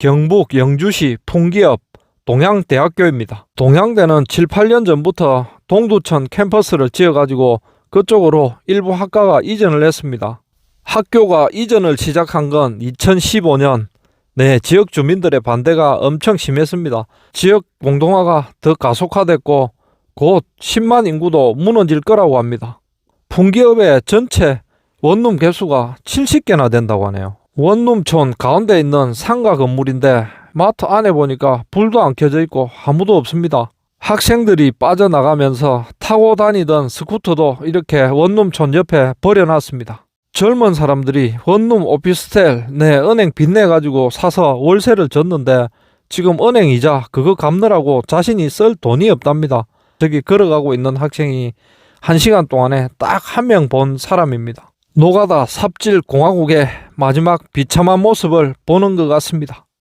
경북 영주시 풍기읍 동양대학교입니다. 동양대는 7, 8년 전부터 동두천 캠퍼스를 지어가지고 그쪽으로 일부 학과가 이전을 했습니다. 학교가 이전을 시작한 건 2015년 네, 지역 주민들의 반대가 엄청 심했습니다. 지역 공동화가 더 가속화됐고 곧 10만 인구도 무너질 거라고 합니다. 풍기읍의 전체 원룸 개수가 70개나 된다고 하네요. 원룸촌 가운데 있는 상가 건물인데 마트 안에 보니까 불도 안 켜져 있고 아무도 없습니다. 학생들이 빠져나가면서 타고 다니던 스쿠터도 이렇게 원룸촌 옆에 버려놨습니다. 젊은 사람들이 원룸 오피스텔 내 은행 빚내 가지고 사서 월세를 줬는데 지금 은행 이자 그거 갚느라고 자신이 쓸 돈이 없답니다. 저기 걸어가고 있는 학생이 한 시간 동안에 딱 한 명 본 사람입니다. 노가다 삽질 공화국의 마지막 비참한 모습을 보는 것 같습니다.